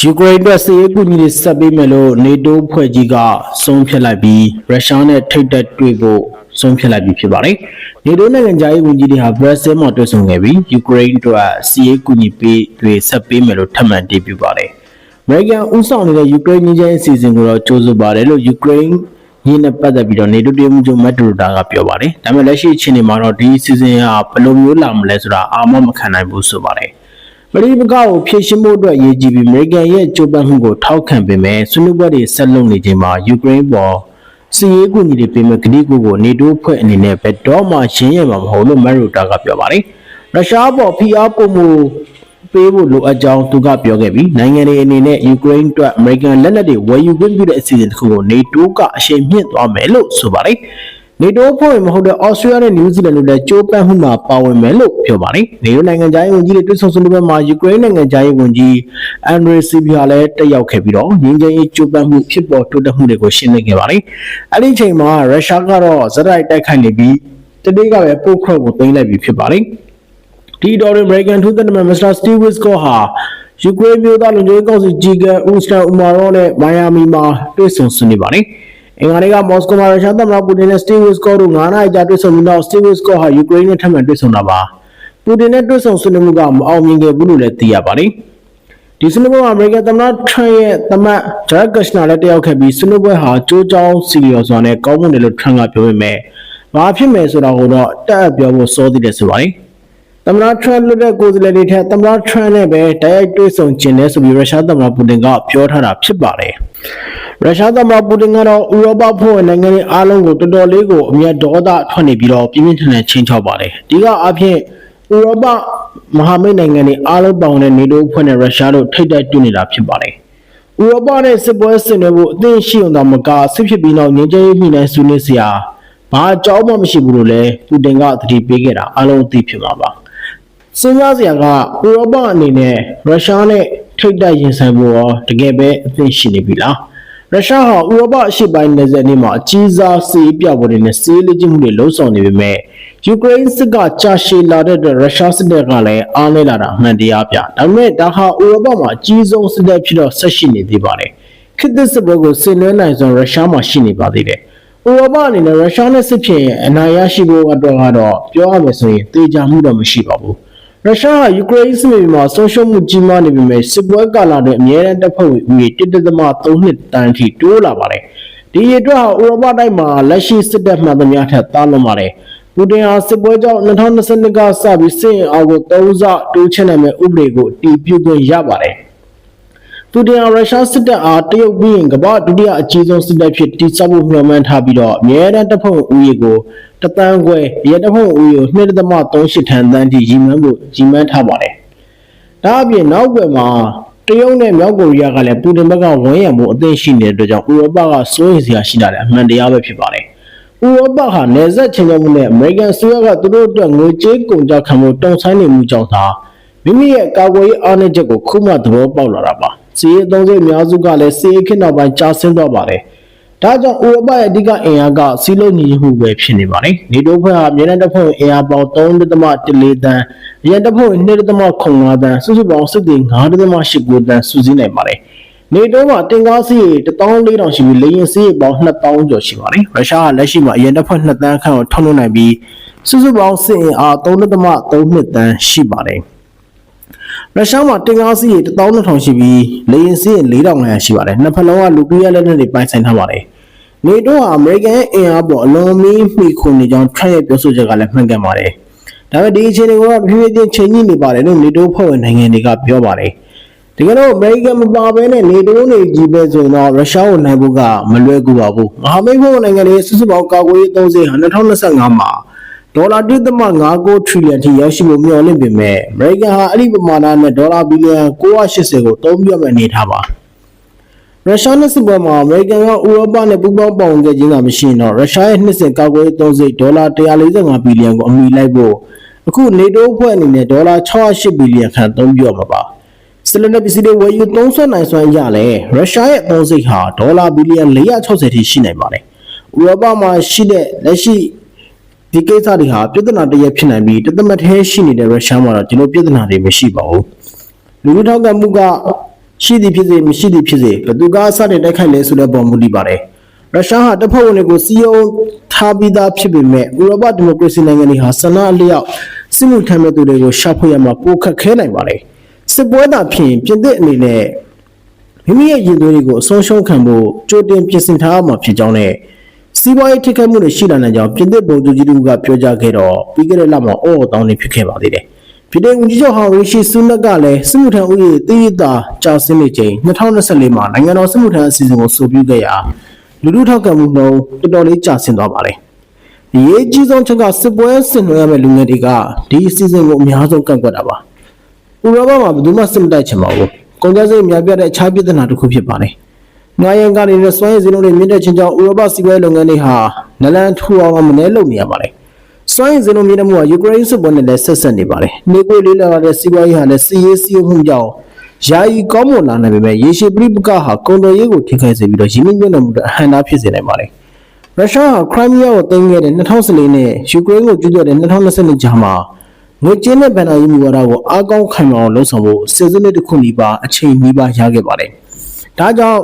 ယူကရိန်းအတွက်စစ်ရေးကူညီတွေဆက်ပေးမယ်လို့နေတိုးဖွဲ့ကြီးကဆုံးဖြတ်လိုက်ပြီးရုရှားနဲ့ထိတ်တက်တွေ့ဖို့ဆုံးဖြတ်လိုက်ပြီးဖြစ်ပါတယ်။နေတိုးနိုင်ငံသားရေးဝန်ကြီးတွေဟာဘရက်ဆဲမှာတွေ့ဆုံခဲ့ပြီးယူကရိန်းအတွက်စစ်ရေးကူညီပေးတွေဆက်ပေးမယ်လို့ထပ်မံတည်ပြုပါတယ်။အမေရိကန်ဥဆောင်နေတဲ့ယူကရိန်းငြိမ်းချမ်းရေးအစီအစဉ်ကိုတော့ကြိုးဆိုပါတယ်လို့ယူကရိန်းညီနဲ့ပတ်သက်ပြီးတော့နေတိုးတေးမှုချုပ်မက်ဒရိုတာကပြောပါတယ်။ဒါပေမဲ့လက်ရှိအချိန်ဒီမှာတော့ဒီအစီအစဉ်ကဘယ်လိုမျိုးလာမလဲဆိုတာအာမမခံနိုင်ဘူးဆိုပါတယ်။ ပရိပကကိုဖြည့်ရှင်းဖို့အတွက်ရည်ကြည်ပြီးအမေရိကန်ရဲ့ကြိုးပမ်းမှုကိုထောက်ခံပေမဲ့ဆွေးနွေးပွဲတွေဆက်လုပ်နေချိန်မှာယူကရိန်းပေါ်စီရေးကူညီတွေပေးမဲ့ကတိကူကိုနေတိုးဖွဲ့အနေနဲ့ဘယ်တော့မှရှင်းရမှာမဟုတ်လို့မက်ဒရိုတာကပြောပါတယ်။ရုရှားပေါ်ဖိအားပုံမှုပေးဖို့လိုအပ်ကြောင်းသူကပြောခဲ့ပြီးနိုင်ငံတွေအနေနဲ့ယူကရိန်းအတွက်အမေရိကန်လက်နက်တွေဝယ်ယူခွင့်ပြုတဲ့အစီအစဉ်တစ်ခုကိုနေတိုးကအရှိန်မြင့်သွားမယ်လို့ဆိုပါတယ်။ နေတိုးဖွဲ့ဝင်မဟုတ်တဲ့ဩစတြေးလျနဲ့နယူးဇီလန်တို့လည်းကြိုးပမ်းမှုမှာပါဝင်မယ်လို့ပြောပါတယ်။နေတိုးနိုင်ငံသားရေးဝန်ကြီးတွေတွေ့ဆုံဆွေးနွေးပွဲမှာယူကရိန်းနိုင်ငံသားရေးဝန်ကြီးအန်ဒရီစီဘီဟာလည်းတက်ရောက်ခဲ့ပြီးတော့ငင်းချင်းရေးကြိုးပမ်းမှုဖြစ်ပေါ်တိုးတက်မှုတွေကိုရှင်းလင်းခဲ့ပါတယ်။အဲ့ဒီအချိန်မှာရုရှားကတော့ဇက်တိုက်တိုက်ခိုက်နေပြီးတတိကပဲပို့ခွက်ကိုသိမ်းလိုက်ပြီးဖြစ်ပါတယ်။ဒီတော်ရင်အမေရိကန်ထူးသက်တမန်မစ္စတာစတီဗ်ဝစ်ကောဟာယူကရိန်းမျိုးသားလူမျိုးရေးကောင်စီကြီးကဥစတာဥမာရောနဲ့မိုင်ယာမီမှာတွေ့ဆုံဆွေးနွေးပါတယ်။ အင်္ဂါနေ့ကမော်စကိုမှာရုရှားသမ္မတပူတင်နဲ့စတီဗ်ဝစ်ကောတို့9နာရီကြာတွေ့ဆုံပြီးနောက်စတီဗ်ဝစ်ကောဟာယူကရိန်းနဲ့ထပ်မံတွေ့ဆုံတာပါ။ပူတင်နဲ့တွေ့ဆုံဆွေးနွေးမှုကမအောင်မြင်ခဲ့ဘူးလို့လည်းသိရပါတယ်။ဒီဆွေးနွေးပွဲမှာအမေရိကန်သမ္မတထရန့်ရဲ့သမတ်ဂျရက်ဂက်ရှနာလည်းတက်ရောက်ခဲ့ပြီးဆွေးနွေးပွဲဟာကြိုးကြောင်းစီရီယောစွာနဲ့ကောင်းမွန်တယ်လို့ထရန့်ကပြောပေမဲ့ဘာဖြစ်မယ်ဆိုတာကိုတော့တက်အပ်ပြောဖို့စောသေးတယ်ဆိုပါတယ်။သမ္မတထရန့်လွတ်တဲ့ကိုယ်စားလှယ်တွေထက်သမ္မတထရန့်နဲ့ပဲတိုက်ရိုက်တွေ့ဆုံကျင်တယ်ဆိုပြီးရုရှားသမ္မတပူတင်ကပြောထားတာဖြစ်ပါတယ်။ ရုရှားသမ္မတပူတင်ကတော့ဥရောပဖွဲ့ဝင်နိုင်ငံတွေအားလုံးကိုတော်တော်လေးကိုအမျက်ဒေါသထွက်နေပြီးတော့ပြင်းပြင်းထန်ထန်ချင်းချောက်ပါတယ်။ဒီကအဖြစ်ဥရောပမဟာမိတ်နိုင်ငံတွေအားလုံးပေါင်းတဲ့နေတိုးဖွဲ့နဲ့ရုရှားတို့ထိတ်တိုက်တွေ့နေတာဖြစ်ပါတယ်။ဥရောပနဲ့စစ်ပွဲဆင်နွှဲဖို့အသင့်ရှိအောင်သာမကစစ်ဖြစ်ပြီးနောက်ငြိမ်းချမ်းရေးမိနိုင်ဆွေးနွေးစရာဘာအကြောင်းမှမရှိဘူးလို့လည်းပူတင်ကသတိပေးခဲ့တာအားလုံးအသိဖြစ်မှာပါ။စဉ်းစားစရာကဥရောပအနေနဲ့ရုရှားနဲ့ထိတ်တိုက်ရင်ဆိုင်ဖို့ရောတကယ်ပဲအသင့်ရှိနေပြီလား။ ရုရှားဟာဥရောပအရှေ့ပိုင်းနယ်စပ်နေမှာအကြီးစားစီးပြပွဲတွေနဲ့စီးလေ့ကျင့်မှုတွေလှုံ့ဆော်နေပေမဲ့ယူကရိန်းစစ်ကကြာရှည်လာတဲ့အတွက်ရုရှားစစ်တပ်ကလည်းအားနည်းလာတာအမှန်တရားပြ။ဒါပေမဲ့ဒါဟာဥရောပမှာအကြီးဆုံးစစ်တပ်ဖြစ်တော့ဆက်ရှိနေသေးပါတယ်။ခေတ်သစ်စစ်ပွဲကိုဆင်နွှဲနိုင်စွာရုရှားမှာရှိနေပါသေးတယ်။ဥရောပအနေနဲ့ရုရှားနဲ့စစ်ဖြစ်ရင်အနိုင်ရရှိဖို့အတွက်ကတော့ပြောရမယ်ဆိုရင်တေချာမှုတော့မရှိပါဘူး။ ရုရှားဟာယူကရိန်းစစ်မြေပြင်မှာဆုံးရှုံးမှုကြီးမားနေပေမဲ့စစ်ပွဲကာလအတွင်းအမြဲတမ်းတပ်ဖွဲ့ဝင်ဦးရေ1.3နှစ်တန်းအထိတိုးလာပါတယ်။ဒီရေအတွက်ဟာဥရောပတိုင်းမှာလက်ရှိစစ်တပ်မှန်သမျှထက်သားလွန်ပါတယ်။ပူတင်ဟာစစ်ပွဲကြောင့်2022ကစပြီးစစ်ရင်အောင်ကို3ဆတိုးချဲ့နိုင်မဲ့ဥပဒေကိုတည်ပြုခွင့်ရပါတယ်။ ပူတင်ဟာရုရှားစစ်တပ်အားတရုတ်ပြီးရင်ကမ္ဘာဒုတိယအကြီးဆုံးစစ်တပ်ဖြစ်တည်ဆောက်ဖို့မျှော်မှန်းထားပြီးတော့အမြဲတမ်းတပ်ဖွဲ့ဝင်ဦးရေကိုတသန်းခွဲရဲတပ်ဖွဲ့ဝင်ဦးရေကို2.38ထန်တန်းထိရည်မှန်းဖို့ရည်မှန်းထားပါတယ်။ဒါအပြင်နောက်ွယ်မှာတရုတ်နဲ့မြောက်ကိုရီးယားကလည်းပူတင်ဘက်ကဝန်းရံမှုအသင့်ရှိနေတဲ့အတွက်ကြောင့်ဥရောပကစိုးရိမ်စရာရှိလာတဲ့အမှန်တရားပဲဖြစ်ပါတယ်။ဥရောပဟာနယ်စပ်ချင်းချင်းမှုနဲ့အမေရိကန်ဆိုရကသူတို့အတွက်ငွေကြေးကုန်ကြခံမှုတုံ့ဆိုင်နေမှုကြောင့်သာမိမိရဲ့ကာကွယ်ရေးအားနည်းချက်ကိုခုမှသဘောပေါက်လာတာပါ။ စီးရေးအသုံးစရိတ်အများစုကလည်းစီးရေးခေတ်နောက်ပိုင်းကျဆင်းသွားပါတယ်။ဒါကြောင့်ဥရောပရဲ့အဓိကအင်အားကစီးလုံးညီမှုပဲဖြစ်နေပါတယ်။နေတိုးဖွဲ့ဟာမြေနံတပ်ဖွဲ့ဝင်အင်အားပေါင်း3.14တန်းအရန်တပ်ဖွဲ့ဝင်2.85တန်းစုစုပေါင်းစစ်သည်9.89တန်းစုစည်းနိုင်ပါတယ်။နေတိုးမှာတင်ကားစီးရေ14000ရှိပြီးလေယာဉ်စီးရေပေါင်း2000ကျော်ရှိပါတယ်။ရုရှားကလက်ရှိမှာအရန်တပ်ဖွဲ့2တန်းခန့်ကိုထုတ်လွှတ်နိုင်ပြီးစုစုပေါင်းစစ်အင်အား3.32တန်းရှိပါတယ်။ ရုရှားမှာတင်ကားစီးရေ12000ရှိပြီးလေယာဉ်စီးရေ4500ရှိပါတယ်နှစ်ဖက်လုံးကလူပြရလက်နက်တွေပိုင်ဆိုင်ထားပါတယ်နေတိုးဟာအမေရိကန်ရဲ့အင်အားပေါ်အလွန်မီးမှီခိုနေကြောင်းထရန့်ရဲ့ပြောဆိုချက်ကလည်းမှန်ကန်ပါတယ်ဒါပေမဲ့ဒီအခြေအနေကိုတော့ဖြည်းဖြည်းချင်းချိန်ညှိနေပါတယ်လို့နေတိုးဖွဲ့ဝင်နိုင်ငံတွေကပြောပါတယ်တကယ်တော့အမေရိကန်မပါဘဲနဲ့နေတိုးနေကြီးပဲဆိုရင်တော့ရုရှားကိုနိုင်ဖို့ကမလွယ်ကူပါဘူးမဟာမိတ်ဖွဲ့ဝင်နိုင်ငံတွေစုစုပေါင်းကာကွယ်ရေးအသုံးစရိတ်ဟာ2025မှာ ဒေါ်လာ1.59ထရီလီယံထိရောက်ရှိဖို့မျှော်လင့်ပေမဲ့အမေရိကန်ဟာအဲ့ဒီပမာဏနဲ့ဒေါ်လာဘီလီယံ980ကိုသုံးပြမဲ့အနေထားပါရုရှားနဲ့စစ်ပွဲမှာအမေရိကန်ကဥရောပနဲ့ပူးပေါင်းပါဝင်ခဲ့ခြင်းကမရှိရင်တော့ရုရှားရဲ့နှစ်စဉ်ကာကွယ်ရေးသုံးစိတ်ဒေါ်လာ145ဘီလီယံကိုအမိလိုက်ဖို့အခုနေတိုးအဖွဲ့အနေနဲ့ဒေါ်လာ68ဘီလီယံခန့်သုံးပြမှာပါစလန်ပစ္စည်းတွေဝယ်ယူသုံးစွဲနိုင်စွမ်းရလဲရုရှားရဲ့အသုံးစိတ်ဟာဒေါ်လာဘီလီယံ460ထိရှိနိုင်ပါတယ်ဥရောပမှာရှိတဲ့လက်ရှိ ဒီကိစ္စတွေဟာပြဿနာတစ်ရပ်ဖြစ်နိုင်ပြီးတသမတ်သေးရှိနေတဲ့ရုရှားမှာတော့ဒီလိုပြဿနာတွေမရှိပါဘူးလူလူထောက်ကမှုကရှိသည်ဖြစ်စေမရှိသည်ဖြစ်စေဘယ်သူကအစတင်တိုက်ခိုက်လဲဆိုတဲ့ပုံမူတည်ပါတယ်ရုရှားဟာတပ်ဖွဲ့ဝင်တွေကိုစီယုံထားပြီးသားဖြစ်ပေမဲ့ဥရောပဒီမိုကရေစီနိုင်ငံတွေဟာဆန္ဒအလျောက်စစ်မှုထမ်းမဲ့သူတွေကိုရှာဖွေရမှာပိုခက်ခဲနိုင်ပါတယ်စစ်ပွဲတာဖြင့်ပြင်သစ်အနေနဲ့မိမိရဲ့ရင်သွေးတွေကိုအဆုံးရှုံးခံဖို့ကြိုတင်ပြင်ဆင်ထားမှာဖြစ်ကြောင်းနဲ့ စီးပွားရေးထိခိုက်မှုတွေရှိလာနိုင်ကြောင်းပြင်သစ်ပုံသူကြီးတို့ကပြောကြားခဲ့တော့ပြီးခဲ့တဲ့လမှာအော်တောင်းနေဖြစ်ခဲ့ပါသေးတယ်။ပြည်ထောင်စုချုပ်ဟောင်းရီရှိဆုနက်ကလည်းစစ်မှုထမ်းဥယျာဉ်တည်ရတာကြာစင်းနေချိန်2024မှာနိုင်ငံတော်စစ်မှုထမ်းအစီအစဉ်ကိုဆိုပြုခဲ့ရာလူလူထောက်ခံမှုနှုန်းတော်တော်လေးကြာဆင်းသွားပါတယ်။ဒီရေးကြီးဆုံးချက်ကစစ်ပွဲဆင်နွှဲရမယ့်လူငယ်တွေကဒီအစီအစဉ်ကိုအများဆုံးကန့်ကွက်တာပါ။ဥရောပမှာဘယ်သူမှစစ်မတိုက်ချင်ပါဘူး။ကုန်ကျစရိတ်များပြားတဲ့အခြားပြည်ထနာတစ်ခုဖြစ်ပါတယ်။ ငါရန်ကနေနဲ့စွမ်းရည်စည်းလုံးတွေမြင့်တက်ခြင်းကြောင့်ဥရောပစီးပွားရေးလုပ်ငန်းတွေဟာနလန်ထူအောင်မနေလုပ်နေရပါတယ်။စွမ်းရည်စည်းလုံးမြင့်တက်မှုဟာယူကရိန်းစစ်ပွဲနဲ့လည်းဆက်ဆက်နေပါတယ်။နေကိုလေးလာတဲ့စီးပွားရေးဟာလည်းစီးရေးစီးမှုကြောင့်ယာယီကောင်းမွန်လာနိုင်ပေမဲ့ရေရှည်ပြိပကဟာကုန်သွယ်ရေးကိုထိခိုက်စေပြီးတော့ရင်းနှီးမြှုပ်နှံမှုတွေအဟန့်အတားဖြစ်စေနိုင်ပါတယ်။ရုရှားဟာခရိုင်းမီးယားကိုသိမ်းခဲ့တဲ့2014နဲ့ယူကရိန်းကိုကျူးကျော်တဲ့2022ကြားမှာငွေကြေးနဲ့ဗန်နာရေးမူဝါဒကိုအားကောင်းခိုင်မာအောင်လှုံ့ဆော်ဖို့စစ်စနစ်တစ်ခုနီးပါးအချိန်နီးပါးရခဲ့ပါတယ်။ဒါကြောင့်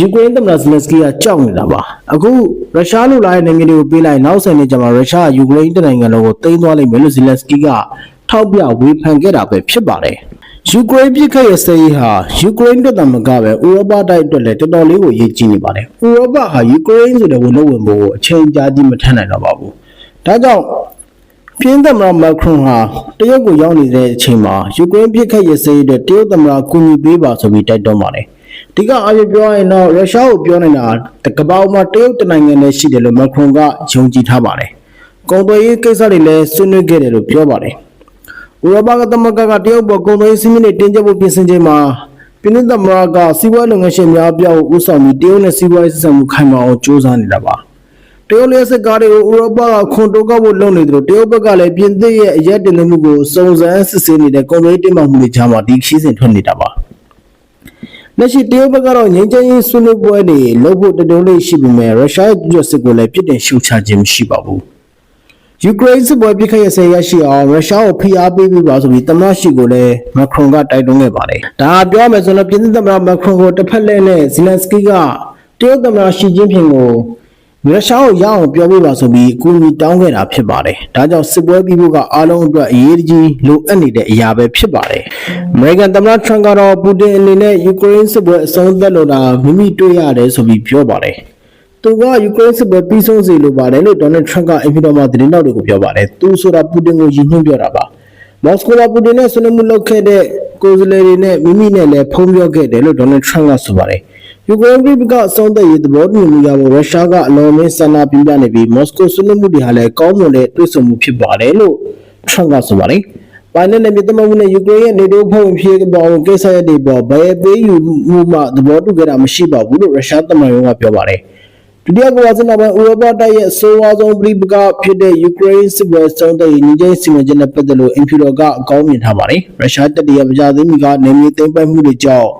ယူကရိန်းသမ္မတဇလန်စကီကကြောက်နေတာပါ။အခုရုရှားလူလာတဲ့နိုင်ငံတွေကိုပေးလိုက်နောက်ဆက်နေကြမှာရုရှားကယူကရိန်းတနိုင်ငံလုံးကိုသိမ်းသွားလိမ့်မယ်လို့ဇလန်စကီကထောက်ပြဝေဖန်ခဲ့တာပဲဖြစ်ပါတယ်။ယူကရိန်းပြည်ခတ်ရဲ့စရေးဟာယူကရိန်းအတွက်တမကပဲဥရောပတိုက်အတွက်လည်းတော်တော်လေးကိုရည်ကြီးနေပါတယ်။ဥရောပဟာယူကရိန်းဆိုတဲ့ဝန်လို့ဝင်ဖို့ကိုအချိန်ကြာကြီးမထမ်းနိုင်တော့ပါဘူး။ဒါကြောင့်ပြင်းသမ္မတမက်ခရွန်ဟာတရုတ်ကိုရောက်နေတဲ့အချိန်မှာယူကရိန်းပြည်ခတ်ရဲ့စရေးအတွက်တရုတ်သမ္မတကူညီပေးပါဆိုပြီးတိုက်တွန်းပါတယ်။ ဒီကအာရုံပြောရရင်တော့ရုရှားကိုပြောနေတာတကဘာမှာတရုတ်တနိုင်ငံနဲ့ရှိတယ်လို့မက်ခရွန်ကယုံကြည်ထားပါတယ်။ကုန်သွယ်ရေးကိစ္စတွေလည်းဆွေးနွေးခဲ့တယ်လို့ပြောပါတယ်။ဥရောပကသမဂ္ဂကတရုတ်ပေါ်ကုန်သွယ်ရေးစည်းမျဉ်းတွေတင်ကျပ်ဖို့ပြင်ဆင်ချိန်မှာပြည်내သမ္မတကစီးပွားရေးလုပ်ငန်းရှင်များအပြောက်ကိုဥဆောင်ပြီးတရုတ်နဲ့စီးပွားရေးဆက်ဆံမှုခိုင်မာအောင်ကြိုးစားနေတာပါတရုတ်လျှက်စစ်ကားတွေကိုဥရောပကခွန်တိုးကောက်ဖို့လုပ်နေတယ်လို့တရုတ်ဘက်ကလည်းပြင်သစ်ရဲ့အရက်တင်မှုကိုစုံစမ်းစစ်ဆေးနေတဲ့ကုန်သွယ်ရေးတင်မှမှုတွေကြားမှာဒီခီးစဉ်ထွက်နေတာပါ လက်ရှိတရုတ်ဘက်ကတော့ငြိမ်းချမ်းရေးဆွေးနွေးပွဲတွေလုပ်ဖို့တတုံးလေးရှိပေမဲ့ရုရှားရဲ့ကြွစစ်ကိုလည်းပြစ်တင်ရှုတ်ချခြင်းမရှိပါဘူးယူကရိန်းစစ်ပွဲပြစ်ခတ်ရစေရရှိအောင်ရုရှားကိုဖိအားပေးပြီးပါဆိုပြီးသမ္မတရှိကိုလည်းမက်ခရွန်ကတိုက်တွန်းခဲ့ပါတယ်။ဒါပြောရမယ်ဆိုတော့ပြည်သူ့သမ္မတမက်ခရွန်ကိုတစ်ဖက်လဲနဲ့ဇီလန်စကီကတရုတ်သမ္မတရှီကျင်းဖျင်ကို ရုရှားကိုရအောင်ပြောပြပါဆိုပြီးအကူအညီတောင်းခဲ့တာဖြစ်ပါတယ်။ဒါကြောင့်စစ်ပွဲပြီးဖို့ကအားလုံးအတွက်အရေးကြီးလိုအပ်နေတဲ့အရာပဲဖြစ်ပါတယ်။အမေရိကန်သမ္မတထရန့်ကတော့ပူတင်အနေနဲ့ယူကရိန်းစစ်ပွဲအဆုံးသတ်လို့တာမိမိတွေ့ရတယ်ဆိုပြီးပြောပါတယ်။သူကယူကရိန်းစစ်ပွဲပြီးဆုံးစေလိုပါတယ်လို့ဒေါ်နယ်ထရန့်ကအင်ဖီတော်မှာသတင်းတောက်တွေကိုပြောပါတယ်။သူဆိုတာပူတင်ကိုယဉ်ညွှန်းပြောတာပါ။မော်စကိုကပူတင်နဲ့ဆွေးနွေးမှုလုပ်ခဲ့တဲ့ကိုယ်စားလှယ်တွေနဲ့မိမိနဲ့လည်းဖုံးပြောခဲ့တယ်လို့ဒေါ်နယ်ထရန့်ကဆိုပါတယ်။ ယူကရိန်းပြည်ကအဆုံးသက်ရေးသဘောတူညီမှုရဖို့ရုရှားကအလွန်မင်းဆန္ဒပြပြနေပြီးမော်စကိုဆွေးနွေးမှုတွေဟာလည်းကောင်းမွန်တဲ့တွေ့ဆုံမှုဖြစ်ပါတယ်လို့ထရန့်ကဆိုပါတယ်။ပိုင်းနဲ့ပြည်သမမှုနဲ့ယူကရိန်းရဲ့နေတိုးဖွဲ့ဝင်ဖြစ်ပေါ်ကိစ္စရပ်တွေပေါ်ဘယ်ပေးယူမှုမှသဘောတူခဲ့တာမရှိပါဘူးလို့ရုရှားသမ္မတရုံးကပြောပါတယ်။ဒုတိယကမ္ဘာစစ်နောက်ပိုင်းဥရောပတိုက်ရဲ့အဆိုးအဝါဆုံးပြည်ပကဖြစ်တဲ့ယူကရိန်းစစ်ပွဲဆုံးတဲ့ညီကျစီမံချက်နဲ့ပတ်သက်လို့အင်ဖီတော်ကအကောင်းမြင်ထားပါတယ်။ရုရှားတပ်တွေရဲ့ဗကြာသိမ်းမီကနေမြေသိမ်းပိုက်မှုတွေကြောင့်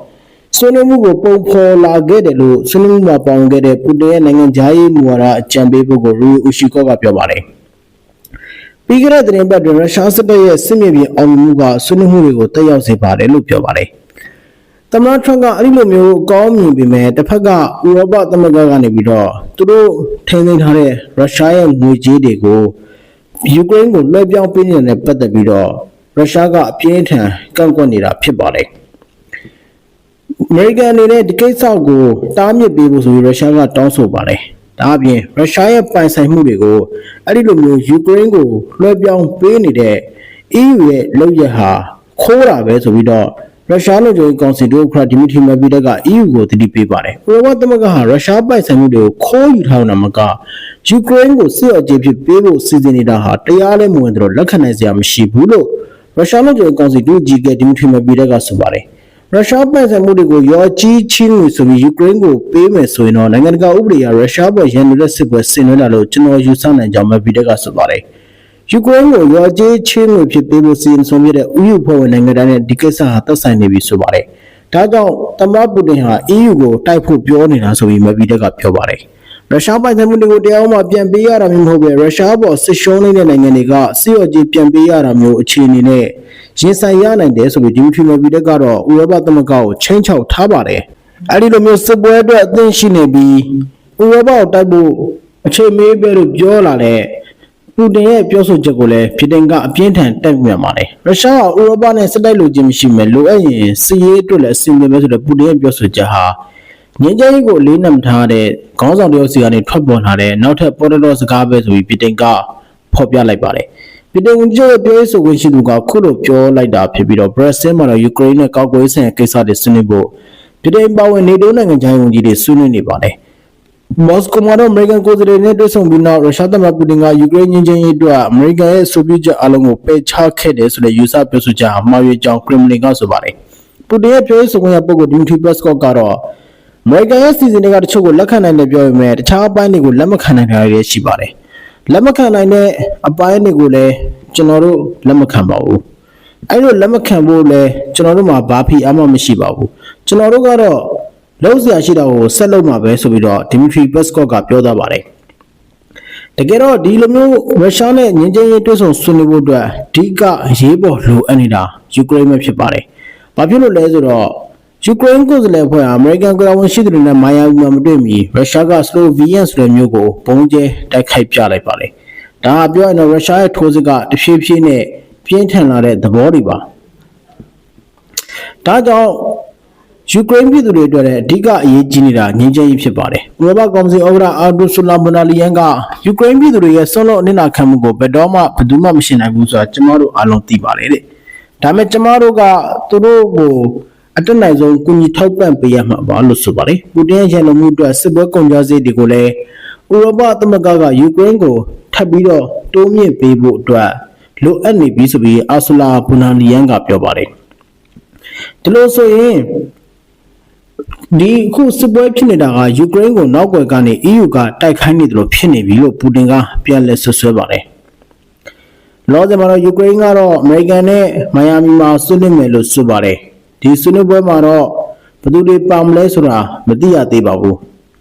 ဆွေးနွေးမှုကိုပုံဖော်လာခဲ့တယ်လို့ဆွေးနွေးမှုမှာပေါဝင်ခဲ့တဲ့ပူတင်ရဲ့နိုင်ငံခြားရေးမူဝါဒအကြံပေးပုဂ္ဂိုလ်ရူအူရှီကော့ကပြောပါတယ်။ပြီးခဲ့တဲ့သတင်းပတ်တွင်ရုရှားစစ်တပ်ရဲ့စစ်မြေပြင်အောင်မြင်မှုကဆွေးနွေးမှုတွေကိုတက်ရောက်စေပါတယ်လို့ပြောပါတယ်။သမ္မတထရန့်ကအဲ့ဒီလိုမျိုးအကောင်းမြင်ပေမဲ့တစ်ဖက်ကဥရောပသမဂ္ဂကနေပြီးတော့သူတို့ထိန်းသိမ်းထားတဲ့ရုရှားရဲ့ငွေကြေးတွေကိုယူကရိန်းကိုလွှဲပြောင်းပေးနေတဲ့ပတ်သက်ပြီးတော့ရုရှားကအပြင်းထန်ကန့်ကွက်နေတာဖြစ်ပါတယ်။ အမေရိကန်အနေနဲ့ဒီကိစ္စကိုတားမြစ်ပေးဖို့ဆိုပြီးရုရှားကတောင်းဆိုပါတယ်။ဒါအပြင်ရုရှားရဲ့ပိုင်ဆိုင်မှုတွေကိုအဲ့ဒီလိုမျိုးယူကရိန်းကိုလွှဲပြောင်းပေးနေတဲ့ EU ရဲ့လုပ်ရဟာခိုးတာပဲဆိုပြီးတော့ရုရှားလူကြီးကောင်စီတို့ခရဒီမီထရီမက်ဘီတက်က EU ကိုတတိပေးပါတယ်။ဥရောပသမဂ္ဂဟာရုရှားပိုင်ဆိုင်မှုတွေကိုခိုးယူထားတာမကယူကရိန်းကိုစစ်အကြိမ်ဖြစ်ပေးဖို့စီစဉ်နေတာဟာတရားလည်းမဝင်တော့လက်ခံနိုင်စရာမရှိဘူးလို့ရုရှားလူကြီးကောင်စီတို့ကြီးကဒီမီထရီမက်ဘီတက်ကဆိုပါတယ်။ ရုရှားပိုင်ဆိုင်မှုတွေကိုရောကြီးချင်းလို့ဆိုပြီးယူကရိန်းကိုပေးမယ်ဆိုရင်တော့နိုင်ငံတကာဥပဒေအရရုရှားပေါ်ရန်လိုတဲ့စစ်ပွဲဆင်နွှဲလာလို့ကျွန်တော်ယူဆနိုင်ကြောင်းပဲဗီဒက်ကဆိုပါတယ်။ယူကရိန်းကိုရောကြီးချင်းလို့ဖြစ်ပေးဖို့စီရင်ဆုံးပြတဲ့ဥယျာဉ်ဖွဲ့ဝင်နိုင်ငံတိုင်းနဲ့ဒီကိစ္စဟာသက်ဆိုင်နေပြီဆိုပါတယ်။ဒါကြောင့်သမ္မတပူတင်ဟာ EU ကိုတိုက်ဖို့ပြောနေတာဆိုပြီးမဗီဒက်ကပြောပါတယ်။ ရုရှားပိုင်ဆိုင်မှုတွေကိုတရားဥပဒေပြန်ပေးရတာမျိုးမဟုတ်ပဲရုရှားပေါ်စစ်ရှုံးနေတဲ့နိုင်ငံတွေကစစ်ရော်ကြီးပြန်ပေးရတာမျိုးအခြေအနေနဲ့ရင်ဆိုင်ရနိုင်တယ်ဆိုပြီးဒီမီထရီမယ်ဗီတက်ကတော့ဥရောပသမဂ္ဂကိုချင်းချောက်ထားပါတယ်အဲဒီလိုမျိုးစစ်ပွဲအတွက်အသင့်ရှိနေပြီးဥရောပကိုတိုက်ဖို့အချိန်မေးပဲလို့ပြောလာတဲ့ပူတင်ရဲ့ပြောဆိုချက်ကိုလည်းဗြိတိန်ကအပြင်းထန်တက်ပြန်ပါတယ်ရုရှားကဥရောပနဲ့စစ်တိုက်လို့ခြင်းမရှိမယ်လိုအပ်ရင်စစ်ရေးအတွက်လည်းအဆင်ပြေမယ်ဆိုတော့ပူတင်ရဲ့ပြောဆိုချက်ဟာ ငင်းကြိုင်းကိုအလေးနက်မထားတဲ့ခေါင်းဆောင်တယောက်စီကနေထွက်ပေါ်လာတဲ့နောက်ထပ်ပေါ်တော်စကားပဲဆိုပြီးပြည်တင်ကဖော်ပြလိုက်ပါတယ်ပြည်တင်ဝန်ကြီးရဲ့ပြောရေးဆိုခွင့်ရှိသူကခုလိုပြောလိုက်တာဖြစ်ပြီးတော့ဘရက်ဆဲမှာတော့ယူကရိန်းနဲ့ကောက်ကွေးဆိုင်ရာကိစ္စတွေဆွေးနွေးဖို့ပြည်တင်ပါဝင်နေတိုးနိုင်ငံခြားရေးဝန်ကြီးတွေဆွေးနွေးနေပါတယ်မော်စကိုမှာတော့အမေရိကန်ကိုယ်စားလှယ်နဲ့တွေ့ဆုံပြီးနောက်ရုရှားသမ္မတပူတင်ကယူကရိန်းငင်းချင်းရေးအတွက်အမေရိကန်ရဲ့ဆိုဗီယက်အလုံးကိုပယ်ချခဲ့တယ်ဆိုတဲ့ယူဆပြောဆိုချက်ဟာမှားယွင်းကြောင်းကရမလင်ကဆိုပါတယ်ပူတင်ရဲ့ပြောရေးဆိုခွင့်ရပုဂ္ဂိုလ်ဒီမီထရီပက်စကော့ကတော့ အမေရိကန်ရဲ့စီစဉ်တွေကတချို့ကိုလက်ခံနိုင်တယ်ပြောပေမဲ့တခြားအပိုင်းတွေကိုလက်မခံနိုင်တာတွေရှိပါတယ်။လက်မခံနိုင်တဲ့အပိုင်းတွေကိုလည်းကျွန်တော်တို့လက်မခံပါဘူး။အဲ့လိုလက်မခံဖို့လည်းကျွန်တော်တို့မှာဘာဖြစ်အမှမရှိပါဘူး။ကျွန်တော်တို့ကတော့လုံးစရာရှိတာကိုဆက်လုပ်မှာပဲဆိုပြီးတော့ဒီမီထရီပက်စကော့ကပြောသွားပါတယ်။တကယ်တော့ဒီလိုမျိုးရုရှားနဲ့ငင်းချင်းရေးတွဲဆုံဆွေးနွေးဖို့အတွက်အဓိကအရေးပေါ်လိုအပ်နေတာယူကရိန်းပဲဖြစ်ပါတယ်။ဘာဖြစ်လို့လဲဆိုတော့ ယူကရိန်းကိုယ်စားလှယ်ဖွဲ့ဟာအမေရိကန်ကဝန်ရှိသူတွေနဲ့မိုင်းယာမှာမတွေ့မီရုရှားကစလိုဗီယန်ဆိုတဲ့မျိုးကိုပုံကျဲတိုက်ခိုက်ပြလိုက်ပါတယ်။ဒါကပြောရင်တော့ရုရှားရဲ့ထိုးစစ်ကတဖြည်းဖြည်းနဲ့ပြင်းထန်လာတဲ့သဘောတွေပါ။ဒါကြောင့်ယူကရိန်းပြည်သူတွေအတွက်လည်းအဓိကအရေးကြီးနေတာငြင်းချမ်းရေးဖြစ်ပါတယ်။ဥရောပကော်မစီဥက္ကဋ္ဌအာဒူဆူလာမနာလီယန်ကယူကရိန်းပြည်သူတွေရဲ့ဆွလို့အနစ်နာခံမှုကိုဘယ်တော့မှဘယ်သူမှမရှိနိုင်ဘူးဆိုတာကျွန်တော်တို့အားလုံးသိပါတယ်တဲ့။ဒါပေမဲ့ကျွန်တော်တို့ကသူတို့ကို အတက်နိုင်ဆုံးကုညီထောက်ပံ့ပေးရမှာပါလို့ဆိုပါတယ်။ပူတင်ရဲ့ရန်လုံမှုအတွက်စစ်ပွဲကုန်ကြစေတွေကိုလည်းဥရောပသမဂ္ဂကယူကရိန်းကိုထပ်ပြီးတော့တိုးမြင့်ပေးဖို့အတွက်လိုအပ်နေပြီဆိုပြီးအာဆူလာဘူနာလီယန်ကပြောပါတယ်။ဒီလိုဆိုရင်ဒီအခုစစ်ပွဲဖြစ်နေတာကယူကရိန်းကိုနောက်ွယ်ကနေ EU ကတိုက်ခိုင်းနေတယ်လို့ဖြစ်နေပြီလို့ပူတင်ကပြန်လဲဆွဆွဲပါတယ်။လောဆယ်မှာတော့ယူကရိန်းကတော့အမေရိကန်နဲ့မိုင်ယာမီမှာဆွေးနွေးမယ်လို့ဆိုပါတယ်။ ဒီဆွေးနွေးပွဲမှာတော့ဘယ်သူတွေပါမလဲဆိုတာမသိရသေးပါဘူး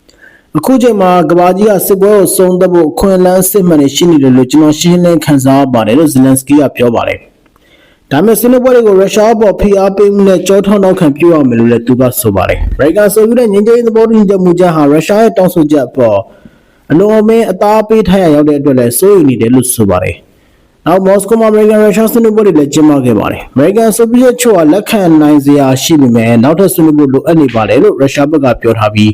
။အခုချိန်မှာကဘာကြီးကစစ်ပွဲကိုဆုံးသက်ဖို့ခွင့်လန်းစစ်မှန်နေရှိနေတယ်လို့ကျွန်တော်ရှင်းလင်းခန်းစားပါတယ်လို့ဇလန်စကီကပြောပါတယ်။ဒါမဲ့ဆွေးနွေးပွဲတွေကိုရုရှားပေါ်ဖိအားပေးမှုနဲ့ကြောထောင်းနောက်ခံပြုရမယ်လို့လည်းသူကဆိုပါတယ်။ရိုက်ကာဆိုပြီးတဲ့ငင်းကျင်းသဘောတူညီချက်မူချက်ဟာရုရှားရဲ့တောင်းဆိုချက်ပေါ်အလုံးအမင်းအသားပေးထားရရောက်တဲ့အတွက်လည်းစိုးရိမ်နေတယ်လို့ဆိုပါတယ်။ နောက်မော်စကိုမှာအမေရိကန်ရုရှားဆွေးနွေးပွဲတွေလည်းကျင်းပခဲ့ပါတယ်။အမေရိကန်ဆိုဗီယက်ချို့ကလက်ခံနိုင်စရာရှိပေမဲ့နောက်ထပ်ဆွေးနွေးဖို့လိုအပ်နေပါတယ်လို့ရုရှားဘက်ကပြောထားပြီး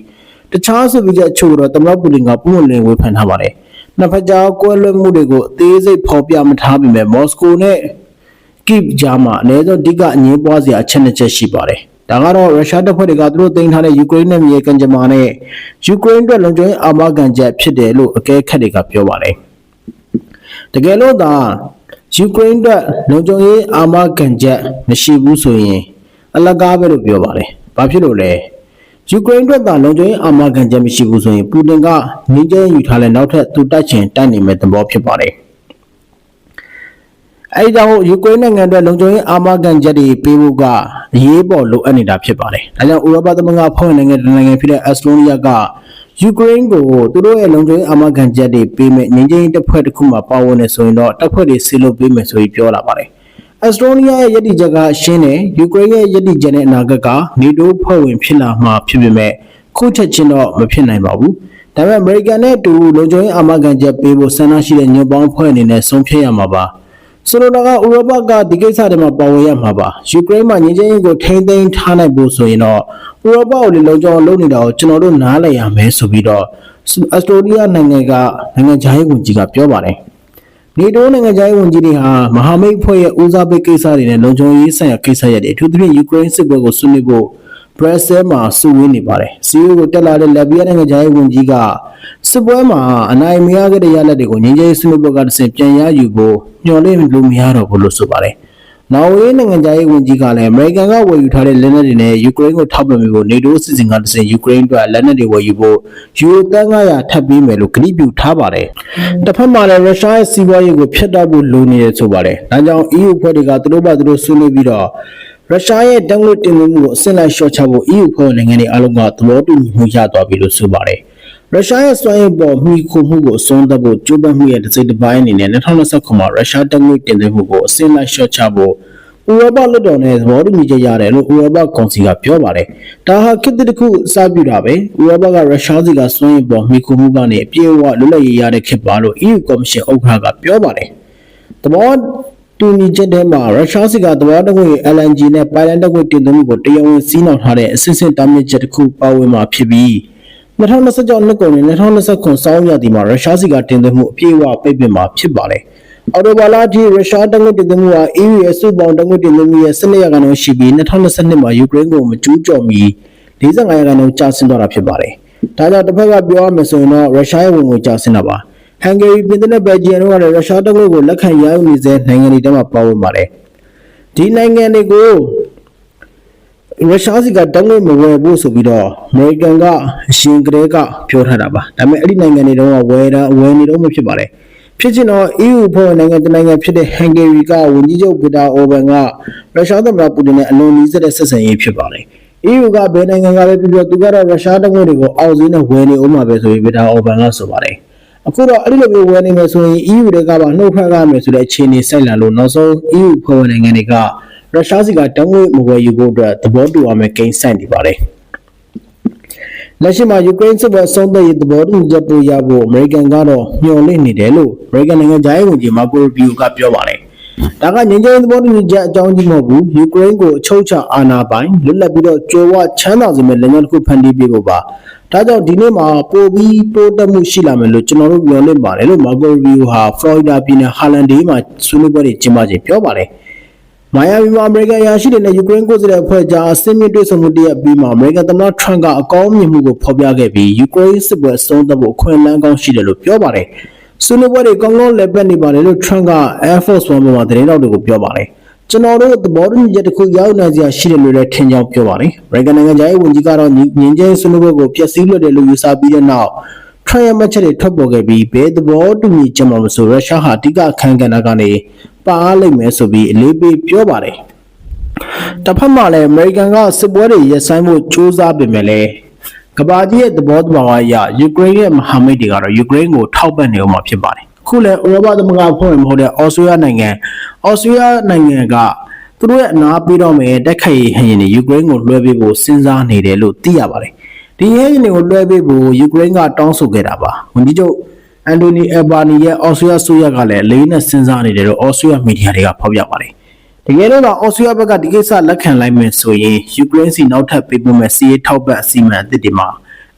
တခြားဆိုဗီယက်ချို့တော့သမ္မတပူတင်ကပုံမှန်လင်းဝေဖန်ထားပါတယ်။နှစ်ဖက်ကြားကွဲလွဲမှုတွေကိုအသေးစိတ်ဖော်ပြမထားပေမဲ့မော်စကိုနဲ့ကိဗ်ဂျာမှာအနည်းဆုံးအဓိကအငင်းပွားစရာအချက်နှစ်ချက်ရှိပါတယ်။ဒါကတော့ရုရှားတပ်ဖွဲ့တွေကသူတို့တင်ထားတဲ့ယူကရိန်းနဲ့မြေကန်ဂျမာနဲ့ယူကရိန်းအတွက်လုံခြုံရေးအာမခံချက်ဖြစ်တယ်လို့အကဲခတ်တွေကပြောပါတယ်။ တကယ်လို့သာယူကရိန်းအတွက်လုံခြုံရေးအာမခံချက်မရှိဘူးဆိုရင်အလကားပဲလို့ပြောပါတယ်။ဘာဖြစ်လို့လဲ။ယူကရိန်းအတွက်သာလုံခြုံရေးအာမခံချက်မရှိဘူးဆိုရင်ပူတင်ကငင်းကျဲယူထားတဲ့နောက်ထပ်သူတိုက်ချင်တိုက်နေမဲ့သဘောဖြစ်ပါတယ်။အဲဒီကြောင့်ယူကရိန်းနိုင်ငံအတွက်လုံခြုံရေးအာမခံချက်တွေပေးဖို့ကအရေးပေါ်လိုအပ်နေတာဖြစ်ပါတယ်။ဒါကြောင့်ဥရောပသမဂ္ဂဖွဲ့ဝင်နိုင်ငံတစ်နိုင်ငံဖြစ်တဲ့အက်စတိုးနီးယားက ယူကရိန်းကိုသူတို့ရဲ့လုံခြုံရေးအာမခံချက်တွေပေးမဲ့ငင်းချင်းတပ်ဖွဲ့တစ်ခုမှပါဝင်နေဆိုရင်တော့တပ်ဖွဲ့တွေဆီလို့ပေးမယ်ဆိုပြီးပြောလာပါတယ်။အက်စတိုးနီးယားရဲ့ယက်တီချက်ကရှင်းတယ်ယူကရိန်းရဲ့ယက်တီချက်နဲ့အနာဂတ်ကနေတိုးဖွဲ့ဝင်ဖြစ်လာမှာဖြစ်ပေမဲ့ခုချက်ချင်းတော့မဖြစ်နိုင်ပါဘူး။ဒါပေမဲ့အမေရိကန်နဲ့အတူလုံခြုံရေးအာမခံချက်ပေးဖို့ဆန္ဒရှိတဲ့ညွန့်ပေါင်းဖွဲ့အနေနဲ့ဆုံးဖြတ်ရမှာပါ။ ဆိုလိုတာကဥရောပကဒီကိစ္စတွေမှာပါဝင်ရမှာပါယူကရိန်းမှာငြိမ်းချမ်းရေးကိုထိန်းသိမ်းထားနိုင်ဖို့ဆိုရင်တော့ဥရောပကိုလေလုံခြုံလုပ်နေတာကိုကျွန်တော်တို့နားလည်ရမယ်ဆိုပြီးတော့အက်စတိုးနီးယားနိုင်ငံကနိုင်ငံခြားရေးဝန်ကြီးကပြောပါတယ်နေတိုးနိုင်ငံခြားရေးဝန်ကြီးတွေဟာမဟာမိတ်ဖွဲ့ရဲ့ဦးစားပေးကိစ္စတွေနဲ့လုံခြုံရေးဆိုင်ရာကိစ္စရပ်တွေအထူးသဖြင့်ယူကရိန်းစစ်ပွဲကိုဆွေးနွေးဖို့ ဘရက်ဆဲမှာစုဝေးနေပါတယ်စီယိုကိုတက်လာတဲ့လက်ဗီးယားနိုင်ငံခြားရေးဝန်ကြီးကစစ်ပွဲမှာအနိုင်မရခဲ့တဲ့ရလဒ်တွေကိုငြင်းချင်းဆွေးနွေးပွဲကတစ်ဆင့်ပြန်ရယူဖို့ညှော်လင့်လို့မရတော့ဘူးလို့ဆိုပါတယ်နော်ဝေးနိုင်ငံခြားရေးဝန်ကြီးကလည်းအမေရိကန်ကဝယ်ယူထားတဲ့လက်နက်တွေနဲ့ယူကရိန်းကိုထောက်ပံ့ပေးဖို့နေတိုးအစီအစဉ်ကတစ်ဆင့်ယူကရိန်းအတွက်လက်နက်တွေဝယ်ယူဖို့ယူရိုတန်း900ထပ်ပေးမယ်လို့ကတိပြုထားပါတယ်။တစ်ဖက်မှာလည်းရုရှားရဲ့စီးပွားရေးကိုဖျက်တောက်ဖို့လိုနေတယ်ဆိုပါတယ်။ဒါကြောင့် EU ဖွဲ့တွေကသူတို့ဘာသူတို့ဆွေးနွေးပြီးတော့ ရုရှားရဲ့တန်ငွေတင်မှုကိုအဆင့်လိုက်လျှော့ချဖို့ EU ဖွဲ့နိုင်ငံတွေအားလုံးကသဘောတူညီမှုရသွားပြီလို့ဆိုပါတယ်။ရုရှားရဲ့စွမ်းရည်ပေါ်မှီခိုမှုကိုအဆုံးသတ်ဖို့ကြိုးပမ်းမှုရဲ့တစ်စိတ်တစ်ပိုင်းအနေနဲ့2029မှာရုရှားတပ်ငွေတင်သွင်းမှုကိုအစင်းလိုက်လျှော့ချဖို့ဥရောပလွှတ်တော်နဲ့သဘောတူညီချက်ရတယ်လို့ဥရောပကောင်စီကပြောပါတယ်။ဒါဟာခေတ်တစ်ခုအစပြုတာပဲ။ဥရောပကရုရှားစီကစွမ်းရည်ပေါ်မှီခိုမှုကနေအပြည့်အဝလွတ်လပ်ရေးရတဲ့ခေတ်ပါလို့ EU ကော်မရှင်ဥက္ကဋ္ဌကပြောပါတယ်။သဘော တူညီချက်ထဲမှာရုရှားစီကသဘောတငွေ LNG နဲ့ပိုင်လန်တငွေတင်သွင်းမှုကိုတရားဝင်စီးနှောင်ထားတဲ့အစစ်စစ်တားမြစ်ချက်တစ်ခုပါဝင်မှာဖြစ်ပြီး2026နှစ်ကုန်နဲ့2029စောင်းရသည်မှာရုရှားစီကတင်သွင်းမှုအပြည့်အဝပိတ်ပင်မှာဖြစ်ပါတယ်။အော်တိုဘာလအထိရုရှားတငွေတင်သွင်းမှုဟာ EU ရဲ့စုပေါင်းတငွေတင်သွင်းမှုရဲ့12ရာခိုင်နှုန်းရှိပြီး2022မှာယူကရိန်းကိုမကျူးကျော်မီ45ရာခိုင်နှုန်းကျဆင်းသွားတာဖြစ်ပါတယ်။ဒါကြောင့်တစ်ဖက်ကပြောရမယ်ဆိုရင်တော့ရုရှားရဲ့ဝင်ငွေကျဆင်းတာပါ။ ဟန်ဂေရီပြင်သစ်နဲ့ဘယ်လ်ဂျီယံတို့ကလည်းရုရှားတငွေကိုလက်ခံရယူနေစေနိုင်ငံတွေထဲမှာပါဝင်ပါတယ်။ဒီနိုင်ငံတွေကိုရုရှားစီကတောင်းလို့မဝယ်ဘူးဆိုပြီးတော့အမေရိကန်ကအရှင်ကလေးကပြောထားတာပါဒါပေမဲ့အဲ့ဒီနိုင်ငံတွေတော့ဝယ်တာဝယ်နေတော့မဖြစ်ပါတယ်ဖြစ်ချင်တော့ EU ဖွဲ့ဝင်နိုင်ငံတနိုင်ငံဖြစ်တဲ့ဟန်ဂေရီကဝန်ကြီးချုပ်ဗီတာအိုဘန်ကရုရှားသမ္မတပူတင်နဲ့အလွန်နီးစပ်တဲ့ဆက်ဆံရေးဖြစ်ပါတယ် EU ကဘယ်နိုင်ငံကပဲပြောပြောသူကတော့ရုရှားတငွေတွေကိုအောက်ဈေးနဲ့ဝယ်နေဦးမှာပဲဆိုပြီးဗီတာအိုဘန်ကဆိုပါတယ် အခုတော့အဲ့ဒီလိုမျိုးဝယ်နေမယ်ဆိုရင် EU တွေကပါနှုတ်ထွက်ရမယ်ဆိုတဲ့အခြေအနေစိုက်လာလို့နောက်ဆုံး EU ဖွဲ့ဝင်နိုင်ငံတွေကရုရှားစီကတငွေမဝယ်ယူဖို့အတွက်သဘောတူအောင်မဲ့ကိန်းဆိုင်နေပါတယ်။လက်ရှိမှာယူကရိန်းစစ်ပွဲအဆုံးသတ်ရေးသဘောတူညီချက်ပို့ရဖို့အမေရိကန်ကတော့မျှော်လင့်နေတယ်လို့အမေရိကန်နိုင်ငံသားရေးဝန်ကြီးမာကိုရူဘီယိုကပြောပါတယ်။ဒါကငြိမ်းချမ်းရေးသဘောတူညီချက်အကြောင်းကြီးမဟုတ်ဘူး။ယူကရိန်းကိုအချုပ်ချအာဏာပိုင်လွတ်လပ်ပြီးတော့ကြွယ်ဝချမ်းသာစေမယ့်လက်ညှိုးတစ်ခုဖန်တီးပေးဖို့ပါ။ ဒါကြောင့်ဒီနေ့မှာပိုပြီးပိုးတက်မှုရှိလာမယ်လို့ကျွန်တော်တို့မျှော်လင့်ပါတယ်လို့မာကိုရူဘီယိုဟာဖလော်ရီဒါပြည်နယ်ဟာလန်ဒေးမှာဆွေးနွေးပွဲတွေကျင်းပခြင်းပြောပါတယ်။မိုင်ယာမီမှာအမေရိကန်ရာရှိတွေနဲ့ယူကရိန်းကိုယ်စားလှယ်အဖွဲ့ကြားအစင်းမြင့်တွေ့ဆုံမှုတရက်ပြီးမှာအမေရိကန်သမ္မတထရန့်ကအကောင်းမြင်မှုကိုဖော်ပြခဲ့ပြီးယူကရိန်းစစ်ပွဲအဆုံးသတ်ဖို့အခွင့်အလမ်းကောင်းရှိတယ်လို့ပြောပါတယ်။ဆွေးနွေးပွဲတွေကောင်းကောင်းလည်ပတ်နေပါတယ်လို့ထရန့်က Air Force One မှာသတင်းတောက်တွေကိုပြောပါတယ်။ ကျွန်တော်တို့သဘောတူညီချက်တစ်ခုရောက်နိုင်စရာရှိတယ်လို့လည်းထင်ကြောင်းပြောပါတယ်။အမေရိကန်နိုင်ငံသားရေးဝန်ကြီးကတော့ငင်းကျင်းဆွေးနွေးပွဲကိုဖျက်ဆီးလွတ်တယ်လို့ယူဆပြီးတဲ့နောက်ထရန့်ရဲ့မှတ်ချက်တွေထွက်ပေါ်ခဲ့ပြီးဘယ်သဘောတူညီချက်မှမဆိုရုရှားဟာအဓိကအခမ်းကဏ္ဍကနေပါအားလိမ့်မယ်ဆိုပြီးအလေးပေးပြောပါတယ်။တစ်ဖက်မှာလည်းအမေရိကန်ကစစ်ပွဲတွေရပ်ဆိုင်းဖို့ကြိုးစားပေမဲ့လည်းကမ္ဘာကြီးရဲ့သဘောတဘာဝအရယူကရိန်းရဲ့မဟာမိတ်တွေကတော့ယူကရိန်းကိုထောက်ပံ့နေအောင်မှာဖြစ်ပါတယ်။အ ခုလည်းဥရောပသမဂ္ဂဖွဲ့ဝင်မဟုတ်တဲ့အော်စတြေးလျနိုင်ငံအော်စတြေးလျနိုင်ငံကသူတို့ရဲ့အနာပေးတော့မယ်တက်ခိုက်ဟရင်တွေယူကရိန်းကိုလွှဲပေးဖို့စဉ်းစားနေတယ်လို့သိရပါတယ်။ဒီဟရင်တွေကိုလွှဲပေးဖို့ယူကရိန်းကတောင်းဆိုခဲ့တာပါ။ဝန်ကြီးချုပ်အန်တိုနီအယ်ဘာနီရဲ့အော်စတြေးလျဆိုရကလည်းအလေးနဲ့စဉ်းစားနေတယ်လို့အော်စတြေးလျမီဒီယာတွေကဖော်ပြပါတယ်။တကယ်တော့အော်စတြေးလျဘက်ကဒီကိစ္စလက်ခံလိုက်မယ်ဆိုရင်ယူကရိန်းစီနောက်ထပ်ပေးပို့မဲ့စီးရေးထောက်ပံ့အစီအမံအသစ်တွေမှာ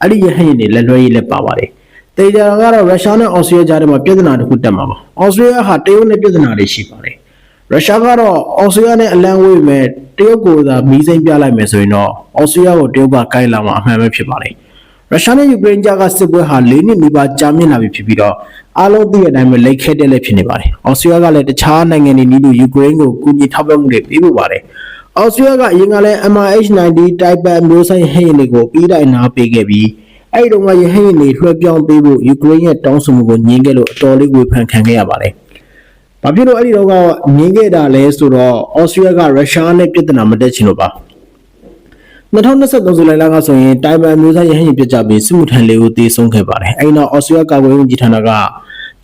အဲ့ဒီရဟရင်တွေလက်လွှဲရေးလက်ပါပါတယ်။ တေဂျာကတော့ရုရှားနဲ့အော်စတြေးလျကြားထဲမှာပြဿနာတစ်ခုတက်မှာပါ။အော်စတြေးလျဟာတရုတ်နဲ့ပြဿနာတွေရှိပါတယ်။ရုရှားကတော့အော်စတြေးလျနဲ့အလံဝေးမဲ့တရုတ်ကိုသာမီးစိမ့်ပြလိုက်မယ်ဆိုရင်တော့အော်စတြေးလျကိုတရုတ်ကကိုက်လာမှာအမှန်ပဲဖြစ်ပါတယ်။ရုရှားနဲ့ယူကရိန်းကြားကစစ်ပွဲဟာ၄နှစ်နီးပါးကြာမြင့်လာပြီဖြစ်ပြီးတော့အားလုံးသိတဲ့အတိုင်းပဲလိတ်ခဲတဲ့လည်းဖြစ်နေပါတယ်။အော်စတြေးလျကလည်းတခြားနိုင်ငံတွေနီးလို့ယူကရိန်းကိုကူညီထောက်ပံ့မှုတွေပေးဖို့ပါတယ်။အော်စတြေးလျကအရင်ကလည်း MH90 တိုက်ပတ်မျိုးဆိုင်ဟဲ့ရင်တွေကိုပြီးတိုင်းနာပေးခဲ့ပြီး အဲ့ဒီတော့ကရဟရင်တွေလွှဲပြောင်းပေးဖို့ယူကရိန်းရဲ့တောင်းဆိုမှုကိုညှင်းခဲ့လို့အတော်လေးဝေဖန်ခံခဲ့ရပါတယ်။ဘာဖြစ်လို့အဲ့ဒီတော့ကညှင်းခဲ့တာလဲဆိုတော့အော်စတြေးလျကရုရှားနဲ့ပြဿနာမတက်ချင်လို့ပါ။2023ဇူလိုင်လကဆိုရင်တိုင်ပန်မျိုးသားရဟရင်ပြစ်ကြပြီးစစ်မှုထမ်းလေးကိုတေဆုံးခဲ့ပါတယ်။အဲဒီနောက်အော်စတြေးလျကာကွယ်ရေးဝန်ကြီးဌာနက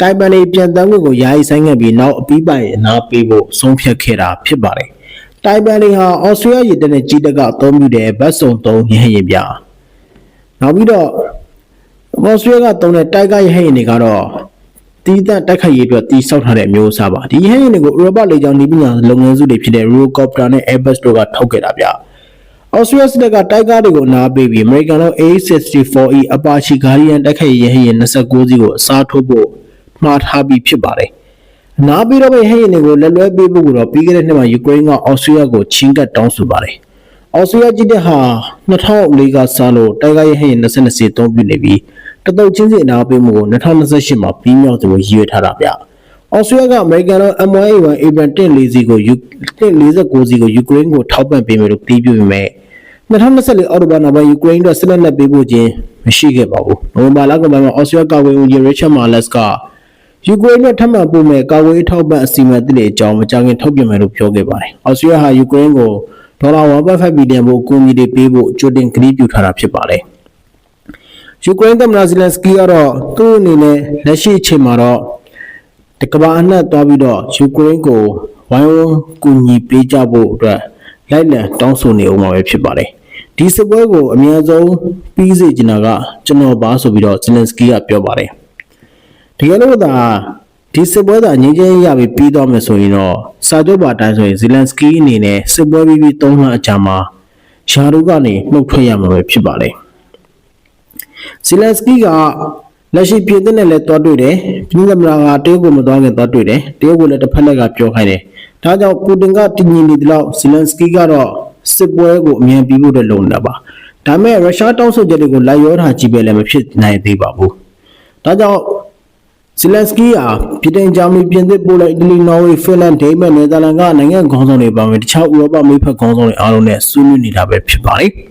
တိုင်ပန်လေးပြန်တန်းခွင့်ကိုယာယီဆိုင်ခဲ့ပြီးနောက်အပြီးပိုင်အနာပေးဖို့ဆုံးဖြတ်ခဲ့တာဖြစ်ပါတယ်။တိုင်ပန်လေးဟာအော်စတြေးလျရတဲ့နဲ့ကြီးတက်ကအသုံးပြုတဲ့ဘတ်စုံ3ရဟရင်ပြ။ နောက်ပြီးတော့အော်စတြေးလျကသုံးတဲ့တိုက်ကရဟရင်တွေကတော့တီးတဲ့တိုက်ခိုက်ရေးအတွက်တီးဆောက်ထားတဲ့အမျိုးအစားပါဒီဟင်းရင်တွေကိုဥရောပလေကြောင်းနေပညာလုပ်ငန်းစုတွေဖြစ်တဲ့ Eurocopter နဲ့ Airbus တို့ကထုတ်ခဲ့တာဗျအော်စတြေးလျစစ်တပ်ကတိုက်ကားတွေကိုနားပေးပြီး American တို့ A64E Apache Guardian တိုက်ခိုက်ရေးဟရင်29စီးကိုအစားထိုးဖို့မှားထားပြီးဖြစ်ပါတယ်။နားပြီးတော့ပဲဟရင်တွေကိုလက်လွဲပေးဖို့တော့ပြီးခဲ့တဲ့နှစ်မှာယူကရိန်းကအော်စတြေးလျကိုချင်းကပ်တောင်းဆိုပါတယ်။ အော်စတြေးလျကြီးတဲ့ဟာ2004ကစလို့တိုက်ကားရေးဟရင်22စီးသုံးပြုနေပြီးတတုတ်ချင်းစီနားပေးမှုကို2028မှာပြီးမြောက်တယ်လို့ရည်ရွယ်ထားတာဗျ။အော်စတြေးလျကအမေရိကန်တို့ M1A1 Abrams 140စီကိုယူ149စီကိုယူကရိန်းကိုထောက်ပံ့ပေးမယ်လို့တီးပြပေမဲ့2024အောက်တိုဘာနောက်ပိုင်းယူကရိန်းတို့စစ်လက်နက်ပေးဖို့ခြင်းမရှိခဲ့ပါဘူး။နိုဝင်ဘာလကပိုင်းမှာအော်စတြေးလျကာကွယ်ရေးဝန်ကြီး Richard Marles ကယူကရိန်းနဲ့ထပ်မံပို့မဲ့ကာကွယ်ရေးထောက်ပံ့အစီအမံအသစ်တွေအကြောင်းမကြာခင်ထုတ်ပြန်မယ်လို့ပြောခဲ့ပါတယ်။အော်စတြေးလျဟာယူကရိန်းကို ဒေါ်လာ1.5ဘီလီယံဖို့အကူအညီတွေပေးဖို့ကြိုတင်ကတိပြုထားတာဖြစ်ပါတယ်။ယူကရိန်းသမ္မတဇီလန်စကီကတော့သူ့အနေနဲ့လက်ရှိအချိန်မှာတော့တကဘာအနှံ့သွားပြီးတော့ယူကရိန်းကိုဝိုင်းဝန်းကူညီပေးကြဖို့အတွက်လိုက်လံတောင်းဆိုနေအောင်မှာပဲဖြစ်ပါတယ်ဒီစစ်ပွဲကိုအများဆုံးပြီးစေချင်တာကကျွန်တော်ပါဆိုပြီးတော့ဇီလန်စကီကပြောပါတယ်တကယ်လို့သာ ဒီစစ်ပွဲသာငြိမ်းချမ်းရေးရပြီးပြီးတော့မယ်ဆိုရင်တော့စာချုပ်ပါအတိုင်းဆိုရင်ဇီလန်စကီအနေနဲ့စစ်ပွဲပြီးပြီး၃လအကြာမှာရှာရုကနေနှုတ်ထွက်ရမှာပဲဖြစ်ပါလေဇီလန်စကီကလက်ရှိပြည်သစ်နဲ့လည်းတွားတွေ့တယ်ပြည်သမ္မတကတရုတ်ကိုမတွားခင်တွားတွေ့တယ်တရုတ်ကိုလည်းတစ်ဖက်လက်ကပြောခိုင်းတယ်ဒါကြောင့်ပူတင်ကတည်ငြိမ်နေတယ်လို့ဇီလန်စကီကတော့စစ်ပွဲကိုအမြန်ပြီးဖို့အတွက်လုပ်နေတာပါဒါပေမဲ့ရုရှားတောင်းဆိုချက်တွေကိုလိုက်ရောထားကြည့်ပဲလည်းမဖြစ်နိုင်သေးပါဘူးဒါကြောင့် ဇီလန်စကီဟာပြည်တိုင်ဂျာမနီပြင်သစ်ပိုလန်အီတလီနော်ဝေဖင်လန်ဒိန်းမတ်နယ်သာလန်ကနိုင်ငံခေါင်းဆောင်တွေပါဝင်တခြားဥရောပမိတ်ဖက်ခေါင်းဆောင်တွေအားလုံးနဲ့ဆွေးနွေးနေတာပဲဖြစ်ပါတယ်။